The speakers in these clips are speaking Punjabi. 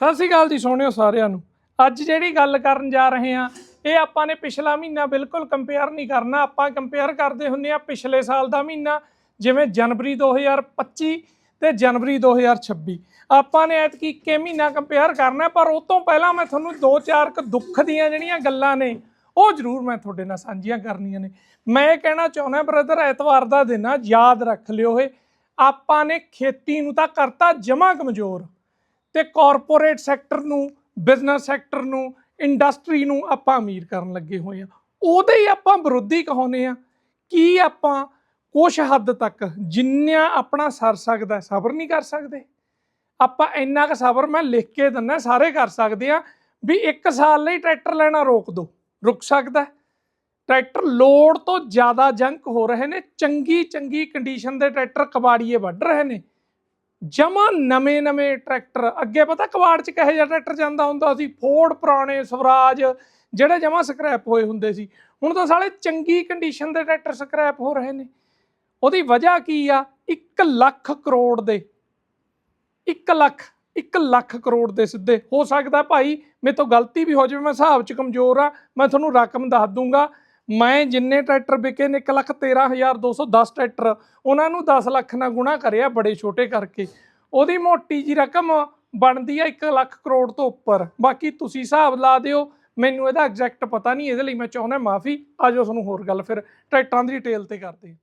ਸਤਿ ਸ਼੍ਰੀ ਅਕਾਲ ਜੀ ਸੋਹਣਿਓ ਸਾਰਿਆਂ ਨੂੰ। ਅੱਜ ਜਿਹੜੀ ਗੱਲ ਕਰਨ ਜਾ ਰਹੇ ਹਾਂ, ਇਹ ਆਪਾਂ ਨੇ ਪਿਛਲਾ ਮਹੀਨਾ ਬਿਲਕੁਲ ਕੰਪੇਅਰ ਨਹੀਂ ਕਰਨਾ। ਆਪਾਂ ਕੰਪੇਅਰ ਕਰਦੇ ਹੁੰਨੇ ਆ ਪਿਛਲੇ ਸਾਲ ਦਾ ਮਹੀਨਾ, ਜਿਵੇਂ ਜਨਵਰੀ 2025 ਤੇ ਜਨਵਰੀ 2026 ਆਪਾਂ ਨੇ ਐਤਕੀ ਇੱਕੇ ਮਹੀਨਾ ਕੰਪੇਅਰ ਕਰਨਾ, ਪਰ ਉਹ ਤੋਂ ਪਹਿਲਾਂ ਮੈਂ ਤੁਹਾਨੂੰ ਦੋ ਚਾਰ ਕੁ ਦੁੱਖ ਦੀਆਂ ਜਿਹੜੀਆਂ ਗੱਲਾਂ ਨੇ, ਉਹ ਜ਼ਰੂਰ ਮੈਂ ਤੁਹਾਡੇ ਨਾਲ ਸਾਂਝੀਆਂ ਕਰਨੀਆਂ ਨੇ। ਮੈਂ ਇਹ ਕਹਿਣਾ ਚਾਹੁੰਦਾ ਬ੍ਰਦਰ ਐਤਵਾਰ ਦਾ ਦਿਨ ਆ, ਯਾਦ ਰੱਖ ਲਿਓ ਇਹ। ਆਪਾਂ ਨੇ ਖੇਤੀ ਨੂੰ ਤਾਂ ਕਰਤਾ ਜਮਾ ਕਮਜ਼ੋਰ। ਤੇ ਕਾਰਪੋਰੇਟ ਸੈਕਟਰ ਨੂੰ ਬਿਜ਼ਨਸ ਸੈਕਟਰ ਨੂੰ ਇੰਡਸਟਰੀ ਨੂੰ ਆਪਾਂ ਅਮੀਰ ਕਰਨ ਲੱਗੇ ਹੋਏ ਆ ਉਹਦੇ ਹੀ ਆਪਾਂ ਵਿਰੋਧੀ ਕਹਾਉਨੇ ਆ ਕੀ ਆਪਾਂ ਕੁਛ ਹੱਦ ਤੱਕ ਜਿੰਨਾ ਆਪਣਾ ਸਰ ਸਕਦਾ ਸਬਰ ਨਹੀਂ ਕਰ ਸਕਦੇ? ਆਪਾਂ ਇੰਨਾ ਕੁ ਸਬਰ ਮੈਂ ਲਿਖ ਕੇ ਦਿੰਦਾ, ਸਾਰੇ ਕਰ ਸਕਦੇ ਆ ਵੀ 1 ਸਾਲ ਲਈ ਟਰੈਕਟਰ ਲੈਣਾ ਰੋਕ ਦਿਓ ਰੁਕ ਸਕਦਾ ਟਰੈਕਟਰ ਲੋਡ ਤੋਂ ਜ਼ਿਆਦਾ ਜੰਕ ਹੋ ਰਹੇ ਨੇ ਚੰਗੀ ਚੰਗੀ ਕੰਡੀਸ਼ਨ ਦੇ ਟਰੈਕਟਰ ਕਬਾੜੀਏ ਵੱਢ ਰਹੇ ਨੇ। ਜਮਾ ਨਵੇਂ ਨਵੇਂ ਟਰੈਕਟਰ, ਅੱਗੇ ਪਤਾ ਕਵਾੜ ਚ ਕਹੇ ਜਿਹਾ ਟਰੈਕਟਰ ਜਾਂਦਾ ਹੁੰਦਾ ਸੀ? ਫੋਰਡ ਪੁਰਾਣੇ ਸਵਰਾਜ, ਜਿਹੜੇ ਜਮਾ ਸਕ੍ਰੈਪ ਹੋਏ ਹੁੰਦੇ ਸੀ। ਹੁਣ ਤਾਂ ਸਾਲੇ ਚੰਗੀ ਕੰਡੀਸ਼ਨ ਦੇ ਟਰੈਕਟਰ ਸਕ੍ਰੈਪ ਹੋ ਰਹੇ ਨੇ। ਉਹਦੀ ਵਜ੍ਹਾ ਕੀ ਆ? 1 ਲੱਖ ਕਰੋੜ ਦੇ। 1 ਲੱਖ 1 ਲੱਖ ਕਰੋੜ ਦੇ ਸਿੱਧੇ। ਹੋ ਸਕਦਾ ਭਾਈ ਮੇਰੇ ਤੋਂ ਗਲਤੀ ਵੀ ਹੋ ਜਾਵੇ, ਮੈਂ ਹਿਸਾਬ 'ਚ ਕਮਜ਼ੋਰ ਆ, ਮੈਂ ਤੁਹਾਨੂੰ ਰਕਮ ਦੱਸ ਦੂੰਗਾ। ਮੈਂ ਜਿੰਨੇ ਟਰੈਕਟਰ ਵਿਕੇ ਨੇ 1 ਲੱਖ 13210 ਟਰੈਕਟਰ, ਉਹਨਾਂ ਨੂੰ 10 ਲੱਖ ਨਾਲ ਗੁਣਾ ਕਰਿਆ ਬੜੇ ਛੋਟੇ ਕਰਕੇ। ਉਹਦੀ ਮੋਟੀ ਜੀ ਰਕਮ ਬਣਦੀ ਆ 1 ਲੱਖ ਕਰੋੜ ਤੋਂ ਉੱਪਰ। ਬਾਕੀ ਤੁਸੀਂ ਹਿਸਾਬ ਲਾ ਦਿਓ, ਮੈਨੂੰ ਇਹਦਾ ਐਗਜ਼ੈਕਟ ਪਤਾ ਨਹੀਂ, ਇਹਦੇ ਲਈ ਮੈਂ ਚਾਹੁੰਦਾ ਮਾਫੀ। ਆਜੋ ਤੁਹਾਨੂੰ ਹੋਰ ਗੱਲ ਫਿਰ ਟਰੈਕਟਰਾਂ ਦੀ ਡਿਟੇਲ ਤੇ ਕਰਦੇ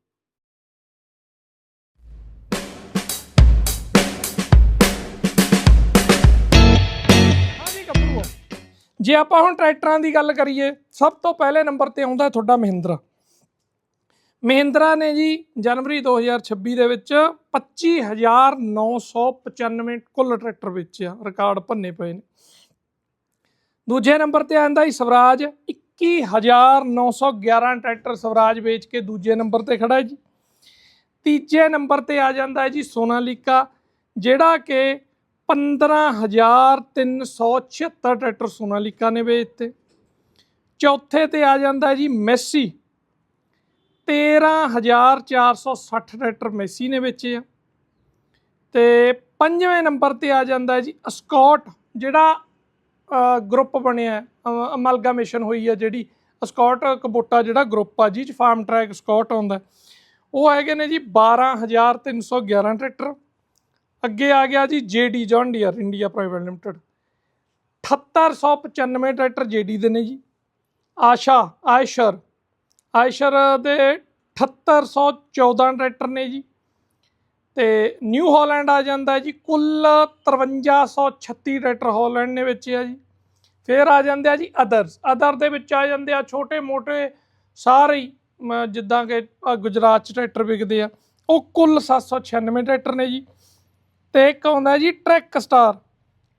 ਜੇ ਆਪਾਂ ਹੁਣ ਟਰੈਕਟਰਾਂ ਦੀ ਗੱਲ ਕਰੀਏ, ਸਭ ਤੋਂ ਪਹਿਲੇ ਨੰਬਰ ਤੇ ਆਉਂਦਾ ਤੁਹਾਡਾ ਮਹਿੰਦਰਾ। ਮਹਿੰਦਰਾ ਨੇ ਜੀ ਜਨਵਰੀ 2026 ਦੇ ਵਿੱਚ 25995 ਕੁੱਲ ਟਰੈਕਟਰ ਵੇਚਿਆ, ਰਿਕਾਰਡ ਭੰਨੇ ਪਏ ਨੇ। ਦੂਜੇ ਨੰਬਰ ਤੇ ਆਂਦਾ ਹੀ ਸਵਰਾਜ 21911 ਟਰੈਕਟਰ ਸਵਰਾਜ ਵੇਚ ਕੇ ਦੂਜੇ ਨੰਬਰ ਤੇ ਖੜਾ ਹੈ ਜੀ। ਤੀਜੇ ਨੰਬਰ ਤੇ ਆ ਜਾਂਦਾ ਹੈ ਜੀ ਸੋਨਾਲੀਕਾ, ਜਿਹੜਾ ਕਿ 15376 ਟਰੈਕਟਰ ਸੋਨਾਲੀਕਾ ਨੇ ਵੇਚਤੇ। ਚੌਥੇ ਤੇ ਆ ਜਾਂਦਾ ਜੀ ਮੈਸੀ। 13460 ਟਰੈਕਟਰ ਮੈਸੀ ਨੇ ਵੇਚੇ ਆ। ਤੇ ਪੰਜਵੇਂ ਨੰਬਰ ਤੇ ਆ ਜਾਂਦਾ ਜੀ ਅਸਕੌਟ, ਜਿਹੜਾ ਗਰੁੱਪ ਬਣਿਆ ਅਮਲਗਾਮੇਸ਼ਨ ਹੋਈ ਆ ਜਿਹੜੀ। ਅਸਕੌਟ ਕਬੋਟਾ ਜਿਹੜਾ ਗਰੁੱਪ ਆ ਜੀ, ਚ ਫਾਰਮ ਟਰੈਕ ਸਕਾਟ ਆਉਂਦਾ। ਉਹ ਹੈਗੇ ਨੇ ਜੀ 12311 ਟਰੈਕਟਰ। ਅੱਗੇ ਆ ਗਿਆ ਜੀ JD John Deere India private limited 7895 tractor JD ਦੇ ਨੇ ਜੀ। ਆਸ਼ਾ ਆਇਸ਼ਰ ਆਇਸ਼ਰ ਦੇ 7814 ਟਰੈਕਟਰ ਨੇ ਜੀ। ਤੇ ਨਿਊ ਹਾਲੈਂਡ ਆ ਜਾਂਦਾ ਜੀ ਕੁੱਲ 5336 ਟਰੈਕਟਰ ਹਾਲੈਂਡ ਨੇ ਵਿੱਚ ਆ ਜੀ। ਫਿਰ ਆ ਜਾਂਦੇ ਆ ਜੀ ਅਦਰਸ ਅਦਰ ਦੇ ਵਿੱਚ ਆ ਜਾਂਦੇ ਆ ਛੋਟੇ ਮੋਟੇ ਸਾਰੇ ਹੀ ਮ, ਜਿੱਦਾਂ ਕਿ ਗੁਜਰਾਤ ਚ ਟਰੈਕਟਰ ਵਿਕਦੇ ਆ। ਉਹ ਕੁੱਲ 796 ਟਰੈਕਟਰ ਨੇ ਜੀ। ਤੇ ਇੱਕ ਆਉਂਦਾ ਜੀ ਟਰੈਕ ਸਟਾਰ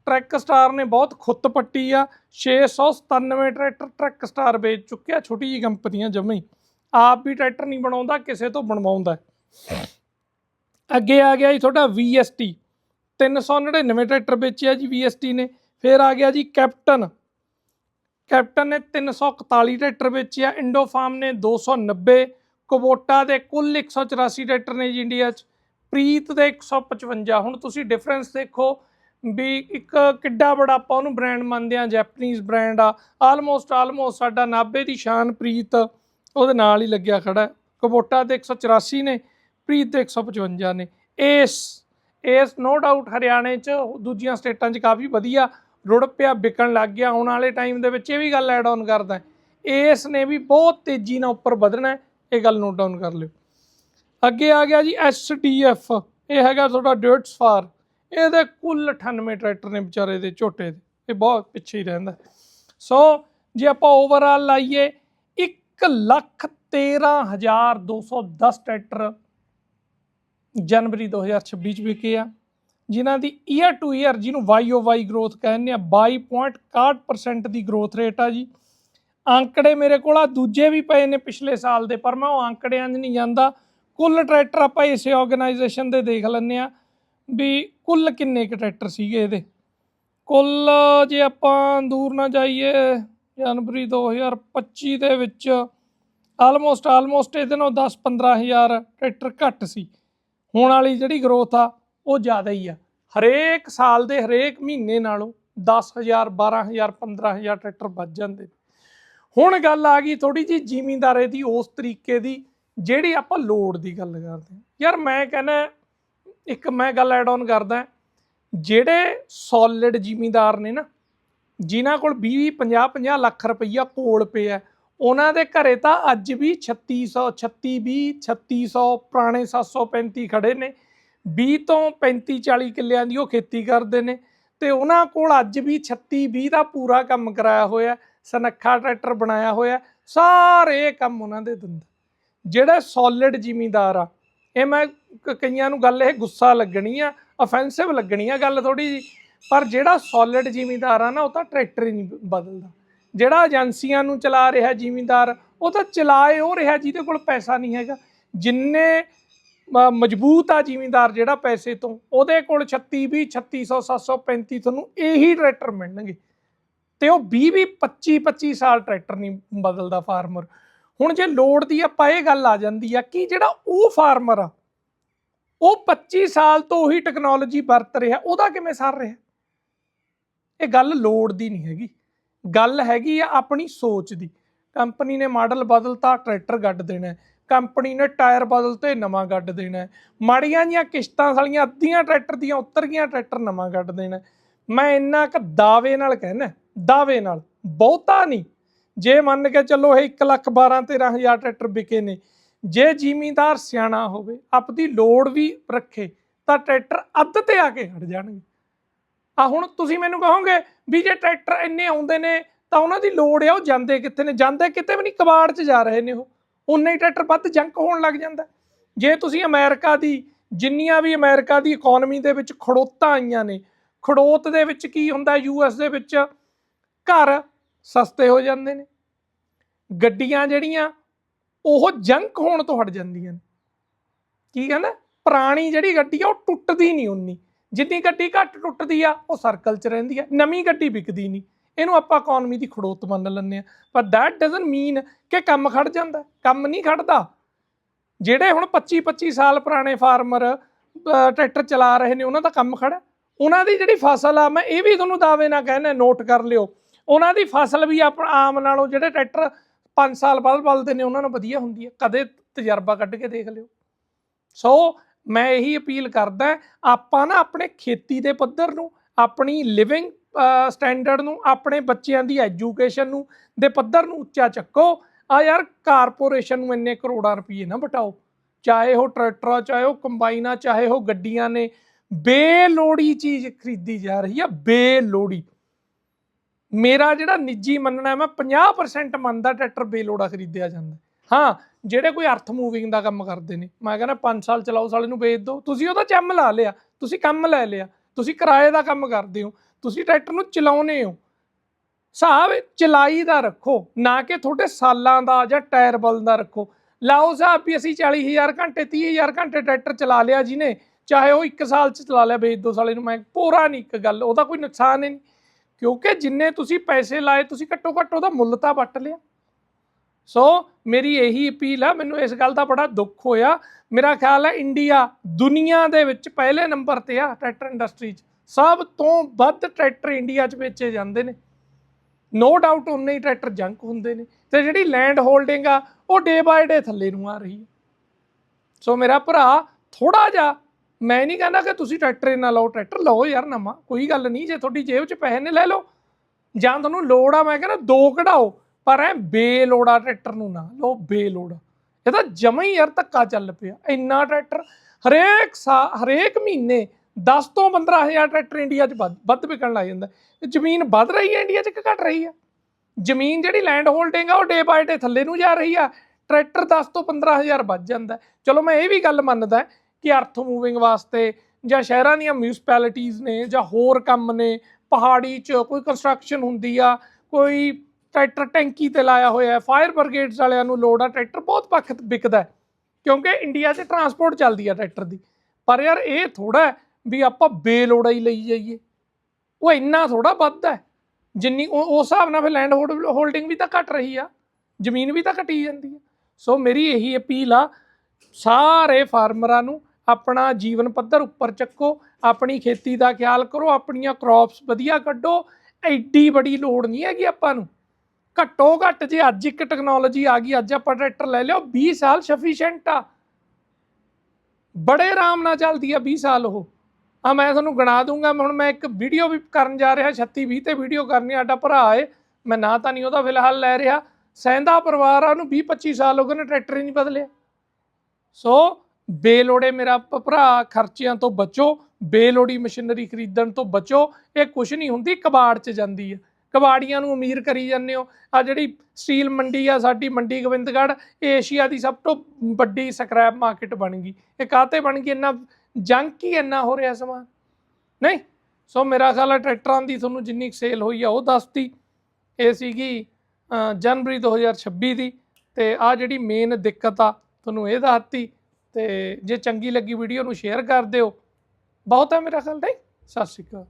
ਟਰੈਕ ਸਟਾਰ ਨੇ ਬਹੁਤ ਖੁੱਤ ਪੱਟੀ ਆ। 697 ਟਰੈਕਟਰ ਟਰੈਕ ਸਟਾਰ ਵੇਚ ਚੁੱਕਿਆ, ਛੋਟੀ ਜੀ ਕੰਪਨੀਆਂ ਜਮੇ। ਹੀ ਆਪ ਵੀ ਟਰੈਕਟਰ ਨਹੀਂ ਬਣਾਉਂਦਾ, ਕਿਸੇ ਤੋਂ ਬਣਵਾਉਂਦਾ। ਅੱਗੇ ਆ ਗਿਆ ਜੀ ਤੁਹਾਡਾ VST 399 ਟਰੈਕਟਰ ਵੇਚਿਆ ਜੀ VST ਨੇ। ਫਿਰ ਆ ਗਿਆ ਜੀ ਕੈਪਟਨ ਕੈਪਟਨ ਨੇ 341 ਟਰੈਕਟਰ ਵੇਚਿਆ। ਇੰਡੋਫਾਰਮ ਨੇ 290 ਕੋਬੋਟਾ ਦੇ ਕੁੱਲ 184 ਟਰੈਕਟਰ ਨੇ ਜੀ ਇੰਡੀਆ 'ਚ। ਪ੍ਰੀਤ ਦੇ 155 ਹੁਣ ਤੁਸੀਂ ਡਿਫਰੈਂਸ ਦੇਖੋ ਵੀ ਇੱਕ ਕਿੱਡਾ ਬੜਾ ਆਪਾਂ ਉਹਨੂੰ ਬ੍ਰਾਂਡ ਮੰਨਦੇ ਆ ਜੈਪਨੀਜ਼ ਬ੍ਰਾਂਡ ਆ। ਆਲਮੋਸਟ ਆਲਮੋਸਟ ਸਾਡਾ ਨਾਭੇ ਦੀ ਸ਼ਾਨ ਪ੍ਰੀਤ ਉਹਦੇ ਨਾਲ ਹੀ ਲੱਗਿਆ ਖੜਾ ਹੈ। ਕੋਬੋਟਾ ਦੇ 184 ਨੇ, ਪ੍ਰੀਤ ਦੇ 155 ਨੇ। ਏਸ ਏਸ ਨੋ ਡਾਊਟ ਹਰਿਆਣੇ 'ਚ ਦੂਜੀਆਂ ਸਟੇਟਾਂ 'ਚ ਕਾਫੀ ਵਧੀਆ ਰੁੜ ਪਿਆ, ਵਿਕਣ ਲੱਗ ਗਿਆ। ਆਉਣ ਵਾਲੇ ਟਾਈਮ ਦੇ ਵਿੱਚ ਇਹ ਵੀ ਗੱਲ ਐਡ ਆਨ ਕਰਦਾ ਇਸ ਨੇ ਵੀ ਬਹੁਤ ਤੇਜ਼ੀ ਨਾਲ ਉੱਪਰ ਵਧਣਾ ਇਹ ਗੱਲ ਨੋਟ ਡਾਊਨ ਕਰ ਲਿਓ। ਅੱਗੇ ਆ ਗਿਆ ਜੀ ਐਸਡੀਐਫ ਇਹ ਹੈਗਾ ਤੁਹਾਡਾ ਡਿਟਸ ਫਾਰ। ਇਹਦੇ ਕੁੱਲ 98 ਟਰੈਕਟਰ ਨੇ ਵਿਚਾਰੇ ਦੇ ਝੋਟੇ ਦੇ। ਇਹ ਬਹੁਤ ਪਿੱਛੇ ਹੀ ਰਹਿੰਦਾ। ਸੋ ਜੇ ਆਪਾਂ ਓਵਰਆਲ ਲਾਈਏ 1 ਲੱਖ 13210 ਟਰੈਕਟਰ ਜਨਵਰੀ 2026 ਚ ਵਿਕੇ ਆ, ਜਿਨ੍ਹਾਂ ਦੀ ਈਅਰ ਟੂ ਈਅਰ ਜਿਹਨੂੰ ਵਾਈ ਗਰੋਥ ਕਹਿੰਦੇ ਆ 22.61% ਦੀ ਗਰੋਥ ਰੇਟ ਆ ਜੀ। ਅੰਕੜੇ ਮੇਰੇ ਕੋਲ ਆ, ਦੂਜੇ ਵੀ ਪਏ ਨੇ ਪਿਛਲੇ ਸਾਲ ਦੇ, ਪਰ ਮੈਂ ਉਹ ਅੰਕੜਿਆਂ 'ਚ ਨਹੀਂ ਜਾਂਦਾ। ਕੁੱਲ ਟਰੈਕਟਰ ਆਪਾਂ ਇਸੇ ਆਰਗੇਨਾਈਜੇਸ਼ਨ ਦੇ ਦੇਖ ਲੈਂਦੇ ਆ ਵੀ ਕੁੱਲ ਕਿੰਨੇ ਕੁ ਟਰੈਕਟਰ ਸੀਗੇ ਇਹਦੇ। ਕੁੱਲ ਜੇ ਆਪਾਂ ਦੂਰ ਨਾ ਜਾਈਏ, ਜਨਵਰੀ 2025 ਦੇ ਵਿੱਚ ਆਲਮੋਸਟ ਆਲਮੋਸਟ ਇਹਦੇ ਨਾਲ 10 15000 ਟਰੈਕਟਰ ਘੱਟ ਸੀ। ਹੁਣ ਵਾਲੀ ਜਿਹੜੀ ਗਰੋਥ ਆ, ਉਹ ਜ਼ਿਆਦਾ ਹੀ ਆ। ਹਰੇਕ ਸਾਲ ਦੇ, ਹਰੇਕ ਮਹੀਨੇ ਨਾਲੋਂ 10000 12000 15000 ਟਰੈਕਟਰ ਵੱਜ ਜਾਂਦੇ ਹੁਣ ਗੱਲ ਆ ਗਈ ਥੋੜੀ ਜੀ ਜ਼ਿਮੀਂਦਾਰੇ ਦੀ, ਉਸ ਤਰੀਕੇ ਦੀ ਜਿਹੜੀ ਆਪਾਂ ਲੋਡ ਦੀ ਗੱਲ ਕਰਦੇ ਹਾਂ। ਯਾਰ ਮੈਂ ਕਹਿੰਦਾ, ਇੱਕ ਮੈਂ ਗੱਲ ਐਡ ਆਨ ਕਰਦਾ, ਜਿਹੜੇ ਸੋਲਿਡ ਜ਼ਿਮੀਂਦਾਰ ਨੇ ਨਾ, ਜਿਨ੍ਹਾਂ ਕੋਲ 20 50 50 ਲੱਖ ਰੁਪਈਆ ਕੋਲ ਪਿਆ ਉਹਨਾਂ ਦੇ ਘਰੇ ਤਾਂ ਅੱਜ ਵੀ 3600 36 20 3600 ਪੁਰਾਣੇ 735 ਖੜੇ ਨੇ। 20 ਤੋਂ 35 40 ਕਿੱਲਿਆਂ ਦੀ ਉਹ ਖੇਤੀ ਕਰਦੇ ਨੇ ਤੇ ਉਹਨਾਂ ਕੋਲ ਅੱਜ ਵੀ 36 20 ਦਾ ਪੂਰਾ ਕੰਮ ਕਰਾਇਆ ਹੋਇਆ ਸਨੱਖਾ ਟਰੈਕਟਰ ਬਣਾਇਆ ਹੋਇਆ ਸਾਰੇ ਕੰਮ ਉਹਨਾਂ ਦੇ ਦਿੰਦਾ। ਜਿਹੜਾ ਸੋਲਿਡ ਜ਼ਿਮੀਂਦਾਰ ਆ, ਇਹ ਮੈਂ ਕ- ਕਈਆਂ ਨੂੰ ਗੱਲ ਇਹ ਗੁੱਸਾ ਲੱਗਣੀ ਆ ਅਫੈਂਸਿਵ ਲੱਗਣੀ ਆ ਗੱਲ ਥੋੜੀ ਜੀ ਪਰ ਜਿਹੜਾ ਸੋਲਿਡ ਜ਼ਿਮੀਂਦਾਰ ਆ ਨਾ, ਉਹ ਤਾਂ ਟਰੈਕਟਰ ਹੀ ਨਹੀਂ ਬ- ਬਦਲਦਾ। ਜਿਹੜਾ ਏਜੰਸੀਆਂ ਨੂੰ ਚਲਾ ਰਿਹਾ ਜ਼ਿਮੀਂਦਾਰ, ਉਹ ਤਾਂ ਚਲਾਏ ਉਹ ਰਿਹਾ ਜਿਹਦੇ ਕੋਲ ਪੈਸਾ ਨਹੀਂ ਹੈਗਾ। ਜਿੰਨੇ ਮਜ਼ਬੂਤ ਆ ਜ਼ਿਮੀਂਦਾਰ ਜਿਹੜਾ ਪੈਸੇ ਤੋਂ, ਉਹਦੇ ਕੋਲ 36 20 3600 735 ਤੁਹਾਨੂੰ ਇਹੀ ਟਰੈਕਟਰ ਮਿਲਣਗੇ। ਤੇ ਉਹ 20 20 25 25 ਸਾਲ ਟਰੈਕਟਰ ਨਹੀਂ ਬਦਲਦਾ ਫਾਰਮਰ ਹੁਣ ਜੇ ਲੋੜ ਦੀ ਆਪਾਂ ਇਹ ਗੱਲ ਆ ਜਾਂਦੀ ਆ ਕਿ ਜਿਹੜਾ ਉਹ ਫਾਰਮਰ ਆ, ਉਹ 25 ਸਾਲ ਤੋਂ ਉਹੀ ਟੈਕਨੋਲੋਜੀ ਵਰਤ ਰਿਹਾ, ਉਹਦਾ ਕਿਵੇਂ ਸਰ ਰਿਹਾ? ਇਹ ਗੱਲ ਲੋੜ ਦੀ ਨਹੀਂ ਹੈਗੀ। ਗੱਲ ਹੈਗੀ ਆ ਆਪਣੀ ਸੋਚ ਦੀ। ਕੰਪਨੀ ਨੇ ਮਾਡਲ ਬਦਲਤਾ, ਟਰੈਕਟਰ ਗੱਡ ਦੇਣਾ, ਕੰਪਨੀ ਨੇ ਟਾਇਰ ਬਦਲਤੇ, ਨਵਾਂ ਗੱਡ ਦੇਣਾ, ਮਾੜੀਆਂ ਜੀਆਂ ਕਿਸ਼ਤਾਂ ਸਾਲੀਆਂ, ਅੱਧੀਆਂ ਟਰੈਕਟਰ ਦੀਆਂ, ਉਤਰ ਗਈਆਂ ਟਰੈਕਟਰ, ਨਵਾਂ ਗੱਡ ਦੇਣਾ। ਮੈਂ ਇੰਨਾ ਕ ਦਾਅਵੇ ਨਾਲ ਕਹਿਣਾ ਦਾਅਵੇ ਨਾਲ, ਬਹੁਤਾ ਨਹੀਂ। ਜੇ ਮੰਨ ਕੇ ਚੱਲੋ ਇਹ 1 ਲੱਖ 12 13000 ਟਰੈਕਟਰ ਵਿਕੇ ਨੇ, ਜੇ ਜ਼ਿਮੀਂਦਾਰ ਸਿਆਣਾ ਹੋਵੇ, ਆਪਦੀ ਲੋੜ ਵੀ ਰੱਖੇ, ਤਾਂ ਟਰੈਕਟਰ ਅੱਧ ਤੇ ਆ ਕੇ ਹਟ ਜਾਣਗੇ। ਆ ਹੁਣ ਤੁਸੀਂ ਮੈਨੂੰ ਕਹੋਗੇ ਵੀ ਜੇ ਟਰੈਕਟਰ ਇੰਨੇ ਆਉਂਦੇ ਨੇ, ਤਾਂ ਉਹਨਾਂ ਦੀ ਲੋੜ ਆ, ਉਹ ਜਾਂਦੇ ਕਿੱਥੇ ਨੇ? ਜਾਂਦੇ ਕਿਤੇ ਵੀ ਨਹੀਂ, ਕਬਾੜ 'ਚ ਜਾ ਰਹੇ ਨੇ ਉਹ। ਉਨੇ ਹੀ ਟਰੈਕਟਰ ਵੱਧ ਜੰਕ ਹੋਣ ਲੱਗ ਜਾਂਦਾ। ਜੇ ਤੁਸੀਂ ਅਮਰੀਕਾ ਦੀ, ਜਿੰਨੀਆਂ ਵੀ ਅਮਰੀਕਾ ਦੀ ਇਕਨੋਮੀ ਦੇ ਵਿੱਚ ਖੜੋਤਾਂ ਆਈਆਂ ਨੇ, ਖੜੋਤ ਦੇ ਵਿੱਚ ਕੀ ਹੁੰਦਾ ਯੂਐਸ ਦੇ ਵਿੱਚ ਘਰ ਸਸਤੇ ਹੋ ਜਾਂਦੇ ਨੇ। ਗੱਡੀਆਂ ਜਿਹੜੀਆਂ, ਉਹ ਜੰਕ ਹੋਣ ਤੋਂ ਹਟ ਜਾਂਦੀਆਂ ਨੇ। ਕੀ ਕਹਿੰਦਾ? ਪੁਰਾਣੀ ਜਿਹੜੀ ਗੱਡੀ ਆ, ਉਹ ਟੁੱਟਦੀ ਨਹੀਂ ਉਨੀ ਜਿੰਨੀ ਗੱਡੀ ਘੱਟ ਟੁੱਟਦੀ ਆ, ਉਹ ਸਰਕਲ 'ਚ ਰਹਿੰਦੀ ਆ। ਨਵੀਂ ਗੱਡੀ ਵਿਕਦੀ ਨਹੀਂ। ਇਹਨੂੰ ਆਪਾਂ ਇਕਨੋਮੀ ਦੀ ਖੜੋਤ ਮੰਨ ਲੈਂਦੇ ਆ। ਪਰ ਦੈਟ doesn't ਮੀਨ ਕਿ ਕੰਮ ਖੜ ਜਾਂਦਾ। ਕੰਮ ਨਹੀਂ ਖੜਦਾ। ਜਿਹੜੇ ਹੁਣ 25 25 ਸਾਲ ਪੁਰਾਣੇ ਫਾਰਮਰ ਟਰੈਕਟਰ ਚਲਾ ਰਹੇ ਨੇ, ਉਹਨਾਂ ਦਾ ਕੰਮ ਖੜਾ। ਉਹਨਾਂ ਦੀ ਜਿਹੜੀ ਫਸਲ ਆ, ਮੈਂ ਇਹ ਵੀ ਤੁਹਾਨੂੰ ਦਾਅਵੇ ਨਾਲ ਕਹਿੰਦਾ ਨੋਟ ਕਰ ਲਿਓ। ਉਹਨਾਂ ਦੀ ਫਸਲ ਵੀ ਆਪਣਾ ਆਮ ਨਾਲੋਂ ਜਿਹੜੇ ਟਰੈਕਟਰ 5 ਸਾਲ ਬਾਅਦ ਬਲਦੇ ਨੇ, ਉਹਨਾਂ ਨੂੰ ਵਧੀਆ ਹੁੰਦੀ ਹੈ। ਕਦੇ ਤਜਰਬਾ ਕੱਢ ਕੇ ਦੇਖ ਲਿਓ। ਸੋ ਮੈਂ ਇਹੀ ਅਪੀਲ ਕਰਦਾ ਆਪਾਂ ਨਾ ਆਪਣੇ ਖੇਤੀ ਦੇ ਪੱਧਰ ਨੂੰ, ਆਪਣੀ ਲਿਵਿੰਗ ਸਟੈਂਡਰਡ ਨੂੰ, ਆਪਣੇ ਬੱਚਿਆਂ ਦੀ ਐਜੂਕੇਸ਼ਨ ਨੂੰ ਦੇ ਪੱਧਰ ਨੂੰ ਉੱਚਾ ਚੱਕੋ। ਆ ਯਾਰ ਕਾਰਪੋਰੇਸ਼ਨ ਨੂੰ ਇੰਨੇ ਕਰੋੜਾਂ ਰੁਪਏ ਨਾ ਬਟਾਓ ਚਾਹੇ ਉਹ ਟਰੈਕਟਰਾਂ, ਚਾਹੇ ਉਹ ਕੰਬਾਈਨਾਂ, ਚਾਹੇ ਉਹ ਗੱਡੀਆਂ ਨੇ, ਬੇਲੋੜੀ ਚੀਜ਼ ਖਰੀਦੀ ਜਾ ਰਹੀ ਆ, ਬੇਲੋੜੀ। ਮੇਰਾ ਜਿਹੜਾ ਨਿੱਜੀ ਮੰਨਣਾ ਮੈਂ 50% ਮੰਨਦਾ ਟਰੈਕਟਰ ਬੇਲੋੜਾ ਖਰੀਦਿਆ ਜਾਂਦਾ ਹਾਂ। ਜਿਹੜੇ ਕੋਈ ਅਰਥ ਮੂਵਿੰਗ ਦਾ ਕੰਮ ਕਰਦੇ ਨੇ, ਮੈਂ ਕਹਿੰਦਾ 5 ਸਾਲ ਚਲਾਓ, ਸਾਲੇ ਨੂੰ ਵੇਚ ਦਿਓ ਤੁਸੀਂ ਉਹਦਾ ਚੰਮ ਲਾ ਲਿਆ, ਤੁਸੀਂ ਕੰਮ ਲੈ ਲਿਆ, ਤੁਸੀਂ ਕਿਰਾਏ ਦਾ ਕੰਮ ਕਰਦੇ ਹੋ, ਤੁਸੀਂ ਟਰੈਕਟਰ ਨੂੰ ਚਲਾਉਨੇ ਹੋ। ਹਿਸਾਬ ਚਲਾਈ ਦਾ ਰੱਖੋ, ਨਾ ਕਿ ਤੁਹਾਡੇ ਸਾਲਾਂ ਦਾ ਜਾਂ ਟਾਇਰ ਬਲ ਦਾ ਰੱਖੋ। ਲਾਓ ਸਾਹਿਬ ਵੀ ਅਸੀਂ 40000 ਘੰਟੇ 30000 ਘੰਟੇ ਟਰੈਕਟਰ ਚਲਾ ਲਿਆ ਜਿਹਨੇ ਚਾਹੇ ਉਹ 1 ਸਾਲ ਚ ਚਲਾ ਲਿਆ, ਵੇਚ ਦੋ ਸਾਲੇ ਨੂੰ, ਮੈਂ ਪੂਰਾ ਨਹੀਂ ਇੱਕ ਗੱਲ, ਉਹਦਾ ਕੋਈ ਨੁਕਸਾਨ ਹੀ ਨਹੀਂ। ਕਿਉਂਕਿ ਜਿੰਨੇ ਤੁਸੀਂ ਪੈਸੇ ਲਾਏ, ਤੁਸੀਂ ਘੱਟੋ ਘੱਟ ਉਹਦਾ ਮੁੱਲ ਤਾਂ ਵੱਟ ਲਿਆ। ਸੋ ਮੇਰੀ ਇਹੀ ਅਪੀਲ ਆ, ਮੈਨੂੰ ਇਸ ਗੱਲ ਦਾ ਬੜਾ ਦੁੱਖ ਹੋਇਆ। ਮੇਰਾ ਖਿਆਲ ਹੈ ਇੰਡੀਆ ਦੁਨੀਆ ਦੇ ਵਿੱਚ ਪਹਿਲੇ ਨੰਬਰ ਤੇ ਆ ਟਰੈਕਟਰ ਇੰਡਸਟਰੀ 'ਚ। ਸਭ ਤੋਂ ਵੱਧ ਟਰੈਕਟਰ ਇੰਡੀਆ 'ਚ ਵੇਚੇ ਜਾਂਦੇ ਨੇ। ਨੋ ਡਾਊਟ ਉਨੇ ਹੀ ਟਰੈਕਟਰ ਜੰਕ ਹੁੰਦੇ ਨੇ। ਤੇ ਜਿਹੜੀ ਲੈਂਡ ਹੋਲਡਿੰਗ ਆ, ਉਹ ਡੇ ਬਾਏ ਡੇ ਥੱਲੇ ਨੂੰ ਆ ਰਹੀ ਹੈ। ਸੋ ਮੇਰਾ ਭਰਾ ਥੋੜਾ ਜਿਹਾ ਮੈਂ ਨਹੀਂ ਕਹਿੰਦਾ ਕਿ ਤੁਸੀਂ ਟਰੈਕਟਰ ਹੀ ਨਾ ਲਓ, ਟਰੈਕਟਰ ਲਓ ਯਾਰ ਨਵਾਂ, ਕੋਈ ਗੱਲ ਨਹੀਂ, ਜੇ ਤੁਹਾਡੀ ਜੇਬ 'ਚ ਪੈਸੇ ਨੇ ਲੈ ਲਓ। ਜਾਂ ਤੁਹਾਨੂੰ ਲੋੜ ਆ, ਮੈਂ ਕਹਿੰਦਾ ਦੋ ਕਢਾਓ, ਪਰ ਐ ਬੇਲੋੜਾ ਟਰੈਕਟਰ ਨੂੰ ਨਾ ਲਓ, ਬੇਲੋੜਾ। ਇਹ ਤਾਂ ਜਮਾ ਹੀ ਯਾਰ ਧੱਕਾ ਚੱਲ ਪਿਆ, ਇੰਨਾ ਟਰੈਕਟਰ, ਹਰੇਕ ਸਾ- ਹਰੇਕ ਮਹੀਨੇ 10 ਤੋਂ 15000 ਟਰੈਕਟਰ ਇੰਡੀਆ 'ਚ ਵੱਧ ਵੱਧ ਵਿਕਣ ਲੱਗ ਜਾਂਦਾ। ਜ਼ਮੀਨ ਵੱਧ ਰਹੀ ਹੈ ਇੰਡੀਆ 'ਚ ਕਿ ਘਟ ਰਹੀ ਹੈ? ਜ਼ਮੀਨ ਜਿਹੜੀ ਲੈਂਡ ਹੋਲਡਿੰਗ ਆ, ਉਹ ਡੇ ਬਾਏ ਡੇ ਥੱਲੇ ਨੂੰ ਜਾ ਰਹੀ ਆ। ਟਰੈਕਟਰ 10 ਤੋਂ 15000 ਵੱਧ ਜਾਂਦਾ। ਚਲੋ ਮੈਂ ਇਹ ਵੀ ਗੱਲ ਮੰਨਦਾ ਕਿ ਅਰਥ ਮੂਵਿੰਗ ਵਾਸਤੇ ਜਾਂ ਸ਼ਹਿਰਾਂ ਦੀਆਂ ਮਿਊਨਿਸਪੈਲਿਟੀਆਂ ਨੇ ਜਾਂ ਹੋਰ ਕੰਮ ਨੇ, ਪਹਾੜੀ 'ਚ ਕੋਈ ਕੰਸਟਰਕਸ਼ਨ ਹੁੰਦੀ ਆ, ਕੋਈ ਟਰੈਕਟਰ ਟੈਂਕੀ ਤੇ ਲਾਇਆ ਹੋਇਆ ਫਾਇਰ ਬ੍ਰਿਗੇਡਸ ਵਾਲਿਆਂ ਨੂੰ ਲੋੜ ਆ, ਟਰੈਕਟਰ ਬਹੁਤ ਵਕਤ ਵਿਕਦਾ ਕਿਉਂਕਿ ਇੰਡੀਆ 'ਚ ਟਰਾਂਸਪੋਰਟ ਚੱਲਦੀ ਆ ਟਰੈਕਟਰ ਦੀ। ਪਰ ਯਾਰ ਇਹ ਥੋੜਾ ਵੀ ਆਪਾਂ ਬੇਲੋੜਾ ਹੀ ਲਈ ਜਾਈਏ। ਉਹ ਇੰਨਾ ਥੋੜਾ ਵੱਧਦਾ ਜਿੰਨੀ ਉਸ ਹਿਸਾਬ ਨਾਲ ਫਿਰ ਲੈਂਡ ਹੋਲਡਿੰਗ ਵੀ ਤਾਂ ਘਟ ਰਹੀ ਆ, ਜ਼ਮੀਨ ਵੀ ਤਾਂ ਘਟੀ ਜਾਂਦੀ ਆ। ਸੋ ਮੇਰੀ ਇਹੀ ਅਪੀਲ ਆ ਸਾਰੇ ਫਾਰਮਰਾਂ ਨੂੰ ਆਪਣਾ ਜੀਵਨ ਪੱਧਰ ਉੱਪਰ ਚੱਕੋ ਆਪਣੀ ਖੇਤੀ ਦਾ ਖਿਆਲ ਕਰੋ ਆਪਣੀਆਂ ਕ੍ਰੌਪਸ ਵਧੀਆ ਕੱਢੋ। ਐਡੀ ਬੜੀ ਲੋੜ ਨਹੀਂ ਹੈਗੀ ਆਪਾਂ ਨੂੰ। ਘੱਟੋ ਘੱਟ ਜੇ ਅੱਜ ਇੱਕ ਟੈਕਨੋਲੋਜੀ ਆ ਗਈ ਅੱਜ ਆਪਾਂ ਟਰੈਕਟਰ ਲੈ ਲਿਓ 20 ਸਾਲ ਸਫੀਸ਼ੀਐਂਟ ਆ। ਬੜੇ ਆਰਾਮ ਨਾਲ ਚੱਲਦੀ ਆ 20 ਸਾਲ ਉਹ। ਆ ਮੈਂ ਤੁਹਾਨੂੰ ਗਣਾ ਦੂੰਗਾ ਹੁਣ ਮੈਂ ਇੱਕ ਵੀਡੀਓ ਵੀ ਕਰਨ ਜਾ ਰਿਹਾ 36 20 ਤੇ ਵੀਡੀਓ ਕਰਨੀ ਆ, ਸਾਡਾ ਭਰਾ ਏ ਮੈਂ ਨਾ ਤਾਂ ਨਹੀਂ ਉਹਦਾ ਫਿਲਹਾਲ ਲੈ ਰਿਹਾ। ਸੈਂਦਾ ਪਰਿਵਾਰ ਆ ਉਹਨੂੰ 20 25 ਸਾਲ ਹੋ ਗਏ ਨੇ ਟਰੈਕਟਰ ਹੀ ਨਹੀਂ ਬਦਲਿਆ। ਸੋ ਬੇਲੋੜੇ ਮੇਰਾ ਭ- ਭਰਾ ਖਰਚਿਆਂ ਤੋਂ ਬਚੋ ਬੇਲੋੜੀ ਮਸ਼ੀਨਰੀ ਖਰੀਦਣ ਤੋਂ ਬਚੋ ਇਹ ਕੁਝ ਨਹੀਂ ਹੁੰਦੀ ਕਬਾੜ 'ਚ ਜਾਂਦੀ ਹੈ ਕਬਾੜੀਆਂ ਨੂੰ ਅਮੀਰ ਕਰੀ ਜਾਂਦੇ ਹੋ। ਆ ਜਿਹੜੀ ਸਟੀਲ ਮੰਡੀ ਆ ਸਾਡੀ ਮੰਡੀ ਗੋਬਿੰਦਗੜ੍ਹ ਇਹ ਏਸ਼ੀਆ ਦੀ ਸਭ ਤੋਂ ਵੱਡੀ ਸਕ੍ਰੈਪ ਮਾਰਕੀਟ ਬਣ ਗਈ। ਇਹ ਕਾਤੇ ਬਣ ਗਈ? ਇੰਨਾ ਜੰਕ ਹੀ ਇੰਨਾ ਹੋ ਰਿਹਾ ਸਮਾਨ ਨਹੀਂ? ਸੋ ਮੇਰਾ ਖਿਆਲ ਹੈ ਟਰੈਕਟਰਾਂ ਦੀ ਤੁਹਾਨੂੰ ਜਿੰਨੀ ਸੇਲ ਹੋਈ ਆ ਉਹ ਦੱਸਤੀ। ਇਹ ਸੀਗੀ ਅ, ਜਨਵਰੀ 2026 ਦੀ ਤੇ ਆ ਜਿਹੜੀ ਮੇਨ ਦਿੱਕਤ ਆ ਤੁਹਾਨੂੰ ਇਹ ਦੱਸਤੀ ਤੇ ਜੇ ਚੰਗੀ ਲੱਗੀ ਵੀਡੀਓ ਨੂੰ ਸ਼ੇਅਰ ਕਰ ਦਿਓ। ਬਹੁਤ ਹੈ ਮੇਰਾ ਖਿਆਲ ਨਹੀਂ ਸਤਿ ਸ਼੍ਰੀ ਅਕਾਲ।